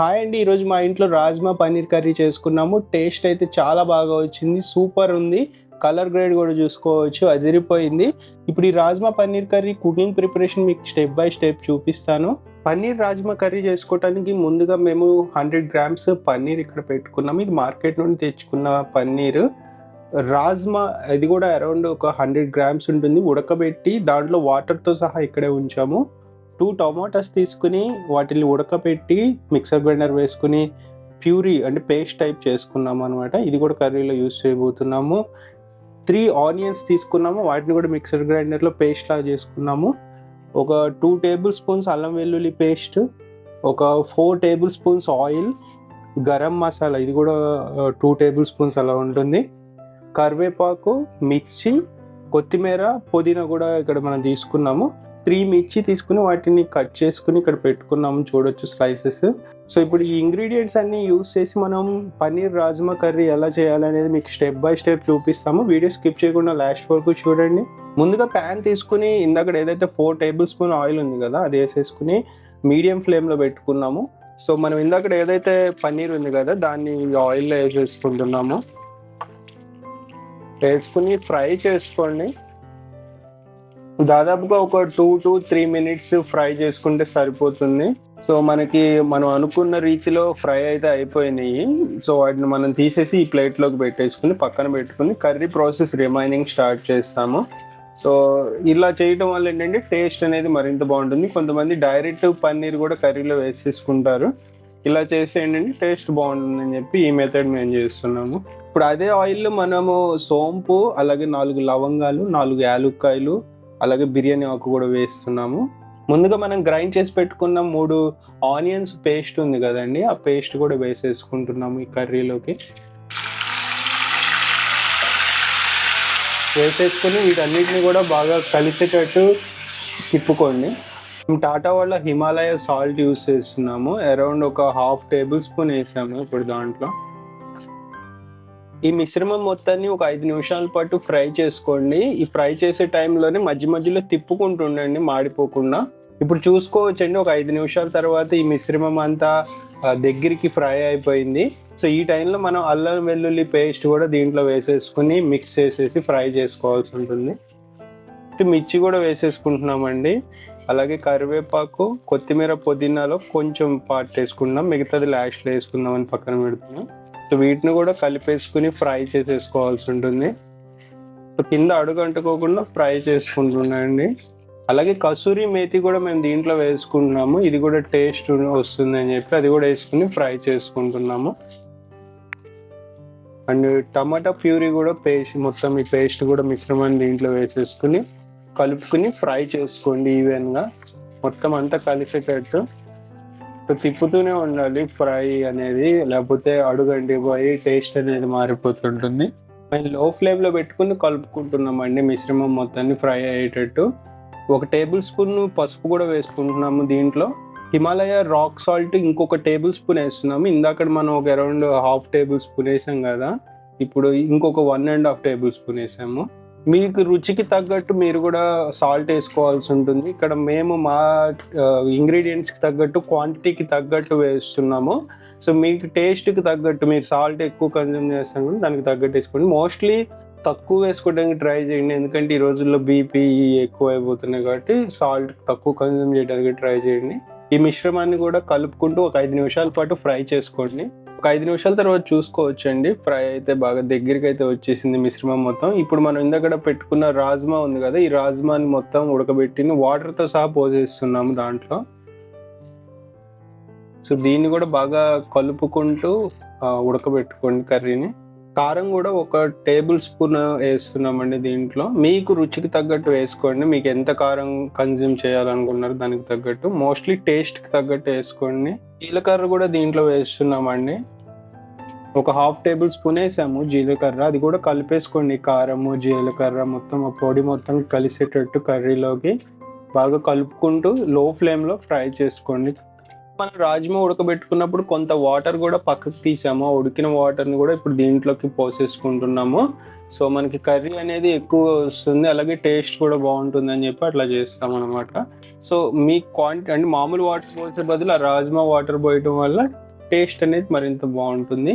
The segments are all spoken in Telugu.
హాయ్ అండి ఈరోజు మా ఇంట్లో రాజ్మా పన్నీర్ కర్రీ చేసుకున్నాము. టేస్ట్ అయితే చాలా బాగా వచ్చింది సూపర్ ఉంది. కలర్ గ్రేడ్ కూడా చూసుకోవచ్చు అదిరిపోయింది. ఇప్పుడు ఈ rajma paneer curry cooking preparation మీకు స్టెప్ బై స్టెప్ చూపిస్తాను. పన్నీర్ రాజ్మా కర్రీ చేసుకోవడానికి ముందుగా మేము హండ్రెడ్ గ్రామ్స్ పన్నీర్ ఇక్కడ పెట్టుకున్నాము. ఇది మార్కెట్ నుండి తెచ్చుకున్న పన్నీర్ రాజ్మా ఇది కూడా అరౌండ్ ఒక హండ్రెడ్ గ్రామ్స్ ఉంటుంది. ఉడకబెట్టి దాంట్లో వాటర్తో సహా ఇక్కడే ఉంచాము. టూ టమాటాస్ తీసుకుని వాటిని ఉడకబెట్టి మిక్సర్ గ్రైండర్ వేసుకుని ప్యూరీ అంటే పేస్ట్ టైప్ చేసుకున్నాము అనమాట ఇది కూడా కర్రీలో యూస్ చేయబోతున్నాము. త్రీ ఆనియన్స్ తీసుకున్నాము. వాటిని కూడా మిక్సర్ గ్రైండర్లో పేస్ట్ చేసుకున్నాము. ఒక టూ టేబుల్ స్పూన్స్ అల్లం వెల్లుల్లి పేస్ట్ ఒక four tablespoons oil garam masala ఇది కూడా టూ టేబుల్ స్పూన్స్ అలా ఉంటుంది. కరివేపాకు మిర్చి కొత్తిమీర పుదీనా కూడా ఇక్కడ మనం తీసుకున్నాము. త్రీ మిర్చి తీసుకుని వాటిని కట్ చేసుకుని ఇక్కడ పెట్టుకున్నాము చూడొచ్చు స్లైసెస్. సో ఇప్పుడు ఈ ఇంగ్రీడియంట్స్ అన్ని యూస్ చేసి మనం పన్నీర్ రాజ్మా కర్రీ ఎలా చేయాలనేది మీకు స్టెప్ బై స్టెప్ చూపిస్తాము. వీడియో స్కిప్ చేయకుండా లాస్ట్ వరకు చూడండి. ముందుగా ప్యాన్ తీసుకుని ఇందాక ఏదైతే ఫోర్ టేబుల్ స్పూన్ ఆయిల్ ఉంది కదా అది వేసేసుకుని మీడియం ఫ్లేమ్లో పెట్టుకున్నాము. సో మనం ఇందాక ఏదైతే పన్నీర్ ఉంది కదా దాన్ని ఆయిల్లో వేసేసుకుంటున్నాము. వేసుకుని ఫ్రై చేసుకోండి. దాదాపుగా ఒక two to three minutes fry చేసుకుంటే సరిపోతుంది. సో మనకి మనం అనుకున్న రీతిలో ఫ్రై అయితే అయిపోయినాయి. సో వాటిని మనం తీసేసి ఈ ప్లేట్లోకి పెట్టేసుకుని పక్కన పెట్టుకుని కర్రీ ప్రాసెస్ రిమైనింగ్ స్టార్ట్ చేస్తాము. సో ఇలా చేయటం వల్ల ఏంటంటే టేస్ట్ అనేది మరింత బాగుంటుంది. కొంతమంది డైరెక్ట్ పన్నీర్ కూడా కర్రీలో వేసేసుకుంటారు. ఇలా చేస్తే ఏంటంటే టేస్ట్ బాగుంటుంది అని చెప్పి ఈ మెథడ్ మేము చేస్తున్నాము. ఇప్పుడు అదే ఆయిల్లో మనము సోంపు అలాగే నాలుగు లవంగాలు నాలుగు యాలుక్కాయలు అలాగే బిర్యానీ ఆకు కూడా వేస్తున్నాము. ముందుగా మనం గ్రైండ్ చేసి పెట్టుకున్న మూడు ఆనియన్స్ పేస్ట్ ఉంది కదండి ఆ పేస్ట్ కూడా వేసేసుకుంటున్నాము ఈ కర్రీలోకి. వేసేసుకుని వీటన్నిటిని కూడా బాగా కలిసేటట్టు తిప్పుకోండి. టాటా వాళ్ళ హిమాలయ సాల్ట్ యూస్ చేస్తున్నాము. అరౌండ్ ఒక హాఫ్ టేబుల్ స్పూన్ వేసాము ఇప్పుడు దాంట్లో. ఈ మిశ్రమం మొత్తాన్ని ఒక ఐదు నిమిషాల పాటు ఫ్రై చేసుకోండి. ఈ ఫ్రై చేసే టైంలోనే మధ్య మధ్యలో తిప్పుకుంటుండండి మాడిపోకుండా. ఇప్పుడు చూసుకోవచ్చండి ఒక ఐదు నిమిషాల తర్వాత ఈ మిశ్రమం అంతా దగ్గరికి ఫ్రై అయిపోయింది. సో ఈ టైంలో మనం అల్లం వెల్లుల్లి పేస్ట్ కూడా దీంట్లో వేసేసుకుని మిక్స్ చేసేసి ఫ్రై చేసుకోవాల్సి ఉంటుంది. మిర్చి కూడా వేసేసుకుంటున్నామండి. అలాగే కరివేపాకు కొత్తిమీర పుదీనాలో కొంచెం పార్ట్ వేసుకున్నాం మిగతాది లాస్ట్లో వేసుకుందాం అని పక్కన పెడుతున్నాం. సో వీటిని కూడా కలిపేసుకుని ఫ్రై చేసేసుకోవాల్సి ఉంటుంది. సో కింద అడుగు అంటుకోకుండా ఫ్రై చేసుకుంటున్నాయండి అలాగే కసూరి మేతి కూడా మేము దీంట్లో వేసుకుంటున్నాము. ఇది కూడా టేస్ట్ వస్తుంది అని చెప్పి అది కూడా వేసుకుని ఫ్రై చేసుకుంటున్నాము. అండ్ టమాటా ప్యూరీ కూడా పేస్ట్ మొత్తం ఈ పేస్ట్ కూడా మిశ్రమాన్ని దీంట్లో వేసేసుకుని కలుపుకుని ఫ్రై చేసుకోండి ఈవెన్గా. మొత్తం అంతా కలిసేటట్టు. తిప్పుతూనే ఉండాలి ఫ్రై అనేది లేకపోతే అడుగంటి పోయి టేస్ట్ అనేది మారిపోతుంటుంది. మేము లో ఫ్లేమ్లో పెట్టుకుని కలుపుకుంటున్నామండి మిశ్రమం మొత్తాన్ని ఫ్రై అయ్యేటట్టు. ఒక టేబుల్ స్పూన్ పసుపు కూడా వేసుకుంటున్నాము దీంట్లో. హిమాలయ రాక్ సాల్ట్ ఇంకొక టేబుల్ స్పూన్ వేస్తున్నాము. ఇందాక మనం ఒక అరౌండ్ హాఫ్ టేబుల్ స్పూన్ వేసాం కదా ఇప్పుడు ఇంకొక one and half tablespoon వేసాము. మీకు రుచికి తగ్గట్టు మీరు కూడా సాల్ట్ వేసుకోవాల్సి ఉంటుంది. ఇక్కడ మేము మా ఇంగ్రీడియంట్స్కి తగ్గట్టు క్వాంటిటీకి తగ్గట్టు వేస్తున్నాము. సో మీకు టేస్ట్కి తగ్గట్టు మీరు సాల్ట్ ఎక్కువ కన్జ్యూమ్ చేస్తాను కూడా దానికి తగ్గట్టు వేసుకోండి. మోస్ట్లీ తక్కువ వేసుకోవడానికి ట్రై చేయండి. ఎందుకంటే ఈ రోజుల్లో బీపీ ఎక్కువ అయిపోతున్నాయి కాబట్టి సాల్ట్ తక్కువ కన్జ్యూమ్ చేయడానికి ట్రై చేయండి. ఈ మిశ్రమాన్ని కూడా కలుపుకుంటూ ఒక ఐదు నిమిషాల పాటు ఫ్రై చేసుకోండి. ఒక ఐదు నిమిషాల తర్వాత చూసుకోవచ్చండి. ఫ్రై అయితే బాగా దగ్గరికి అయితే వచ్చేసింది మిశ్రమం మొత్తం. ఇప్పుడు మనం ఇందాక పెట్టుకున్న రాజ్మా ఉంది కదా ఈ రాజ్మాని మొత్తం ఉడకబెట్టిన వాటర్తో సహా పోసేస్తున్నాము దాంట్లో. సో దీన్ని కూడా బాగా కలుపుకుంటూ ఉడకబెట్టుకోండి కర్రీని. కారం కూడా ఒక టేబుల్ స్పూన్ వేస్తున్నామండి దీంట్లో. మీకు రుచికి తగ్గట్టు వేసుకోండి. మీకు ఎంత కారం కన్జ్యూమ్ చేయాలనుకున్నారు దానికి తగ్గట్టు. మోస్ట్లీ టేస్ట్కి తగ్గట్టు వేసుకోండి. జీలకర్ర కూడా దీంట్లో వేస్తున్నామండి. ఒక హాఫ్ టేబుల్ స్పూన్ వేసాము జీలకర్ర. అది కూడా కలిపేసుకోండి కారము జీలకర్ర మొత్తం ఆ పొడి మొత్తం కలిసేటట్టు కర్రీలోకి బాగా కలుపుకుంటూ లో ఫ్లేమ్లో ఫ్రై చేసుకోండి. మనం రాజ్మా ఉడకబెట్టుకున్నప్పుడు కొంత వాటర్ కూడా పక్కకు తీసాము. ఆ ఉడికిన వాటర్ని కూడా ఇప్పుడు దీంట్లోకి పోసేసుకుంటున్నాము. సో మనకి కర్రీ అనేది ఎక్కువ వస్తుంది అలాగే టేస్ట్ కూడా బాగుంటుంది అని చెప్పి అట్లా చేస్తాం అనమాట సో మీ క్వాంటిటీ అంటే మామూలు వాటర్ పోసే బదులు ఆ రాజ్మా వాటర్ పోయటం వల్ల టేస్ట్ అనేది మరింత బాగుంటుంది.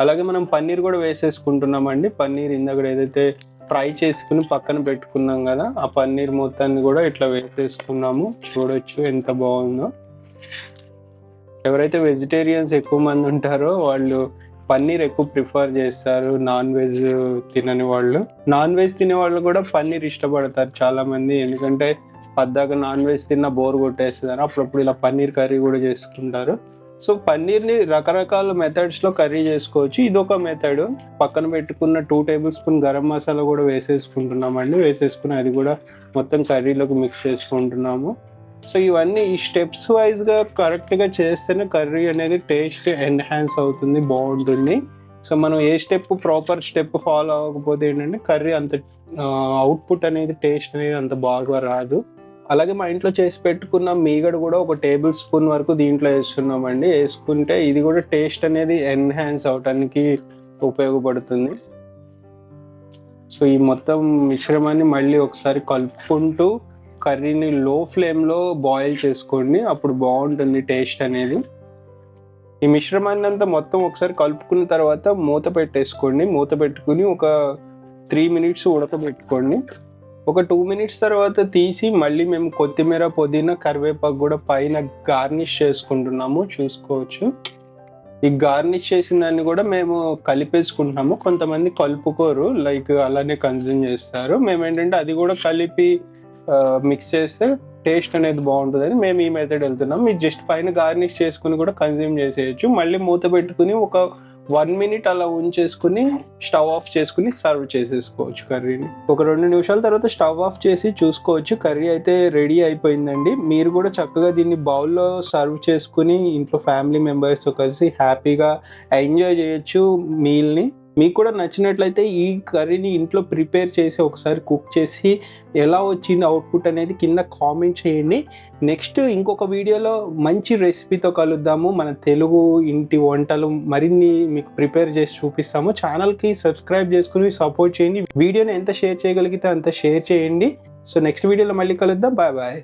అలాగే మనం పన్నీర్ కూడా వేసేసుకుంటున్నామండి. పన్నీర్ ఇందాక ఏదైతే ఫ్రై చేసుకుని పక్కన పెట్టుకున్నాం కదా ఆ పన్నీర్ మొత్తాన్ని కూడా ఇట్లా వేసేసుకున్నాము. చూడొచ్చు ఎంత బాగుందో. ఎవరైతే వెజిటేరియన్స్ ఎక్కువ మంది ఉంటారో వాళ్ళు పన్నీర్ ఎక్కువ ప్రిఫర్ చేస్తారు నాన్ వెజ్ తినని వాళ్ళు. నాన్ వెజ్ తినే వాళ్ళు కూడా పన్నీర్ ఇష్టపడతారు చాలా మంది ఎందుకంటే పద్దాక నాన్ వెజ్ తిన్న బోర్ కొట్టేస్తున్నారు అప్పుడప్పుడు ఇలా పన్నీర్ కర్రీ కూడా చేసుకుంటారు. సో పన్నీర్ని రకరకాల మెథడ్స్లో కర్రీ చేసుకోవచ్చు. ఇది ఒక మెథడ్ పక్కన పెట్టుకున్న two tablespoon garam masala కూడా వేసేసుకుంటున్నామండి. వేసేసుకుని అది కూడా మొత్తం కర్రీలోకి మిక్స్ చేసుకుంటున్నాము. సో ఇవన్నీ ఈ స్టెప్స్ వైజ్గా కరెక్ట్గా చేస్తేనే కర్రీ అనేది టేస్ట్ ఎన్హాన్స్ అవుతుంది బాగుంటుంది. సో మనం ఏ స్టెప్ ప్రాపర్ స్టెప్ ఫాలో అవ్వకపోతే ఏంటంటే కర్రీ అంత అవుట్పుట్ అనేది టేస్ట్ అనేది అంత బాగా రాదు. అలాగే మా ఇంట్లో చేసి పెట్టుకున్న మీగడ కూడా ఒక టేబుల్ స్పూన్ వరకు దీంట్లో వేస్తున్నామండి. వేసుకుంటే ఇది కూడా టేస్ట్ అనేది ఎన్హాన్స్ అవటానికి ఉపయోగపడుతుంది. సో ఈ మొత్తం మిశ్రమాన్ని మళ్ళీ ఒకసారి కలుపుకుంటూ కర్రీని లో ఫ్లేమ్లో బాయిల్ చేసుకోండి. అప్పుడు బాగుంటుంది టేస్ట్ అనేది. ఈ మిశ్రమాన్ని అంతా మొత్తం ఒకసారి కలుపుకున్న తర్వాత మూత పెట్టేసుకోండి. మూత పెట్టుకుని ఒక త్రీ మినిట్స్ ఉడకబెట్టుకోండి. ఒక టూ మినిట్స్ తర్వాత తీసి మళ్ళీ మేము కొత్తిమీర పుదీనా కరివేపాకు కూడా పైన గార్నిష్ చేసుకుంటున్నాము. చూసుకోవచ్చు. ఈ గార్నిష్ చేసిన దాన్ని కూడా మేము కలిపేసుకుంటున్నాము. కొంతమంది కలుపుకోరు. లైక్ అలానే కన్జ్యూమ్ చేస్తారు. మేము ఏంటంటే అది కూడా కలిపి మిక్స్ చేస్తే టేస్ట్ అనేది బాగుంటుందని మేము ఈ మెథడ్ వెళ్తున్నాం. మీరు జస్ట్ పైన గార్నిష్ చేసుకుని కూడా కన్జ్యూమ్ చేసేయచ్చు. మళ్ళీ మూత పెట్టుకుని ఒక వన్ మినిట్ అలా ఉంచేసుకుని స్టవ్ ఆఫ్ చేసుకుని సర్వ్ చేసేసుకోవచ్చు కర్రీని. ఒక రెండు నిమిషాల తర్వాత స్టవ్ ఆఫ్ చేసి చూసుకోవచ్చు. కర్రీ అయితే రెడీ అయిపోయిందండి. మీరు కూడా చక్కగా దీన్ని బౌల్లో సర్వ్ చేసుకుని ఇంట్లో ఫ్యామిలీ మెంబర్స్తో కలిసి హ్యాపీగా ఎంజాయ్ చేయొచ్చు మీల్ని. మీకు కూడా నచ్చినట్లయితే ఈ కర్రీని ఇంట్లో ప్రిపేర్ చేసి ఒకసారి కుక్ చేసి ఎలా వచ్చింది అవుట్పుట్ అనేది కింద కామెంట్ చేయండి. నెక్స్ట్ ఇంకొక వీడియోలో మంచి రెసిపీతో కలుద్దాము. మన తెలుగు ఇంటి వంటలు మరిన్ని మీకు ప్రిపేర్ చేసి చూపిస్తాము. ఛానల్కి సబ్స్క్రైబ్ చేసుకుని సపోర్ట్ చేయండి. వీడియోని ఎంత షేర్ చేయగలిగితే అంత షేర్ చేయండి. సో నెక్స్ట్ వీడియోలో మళ్ళీ కలుద్దాం. Bye bye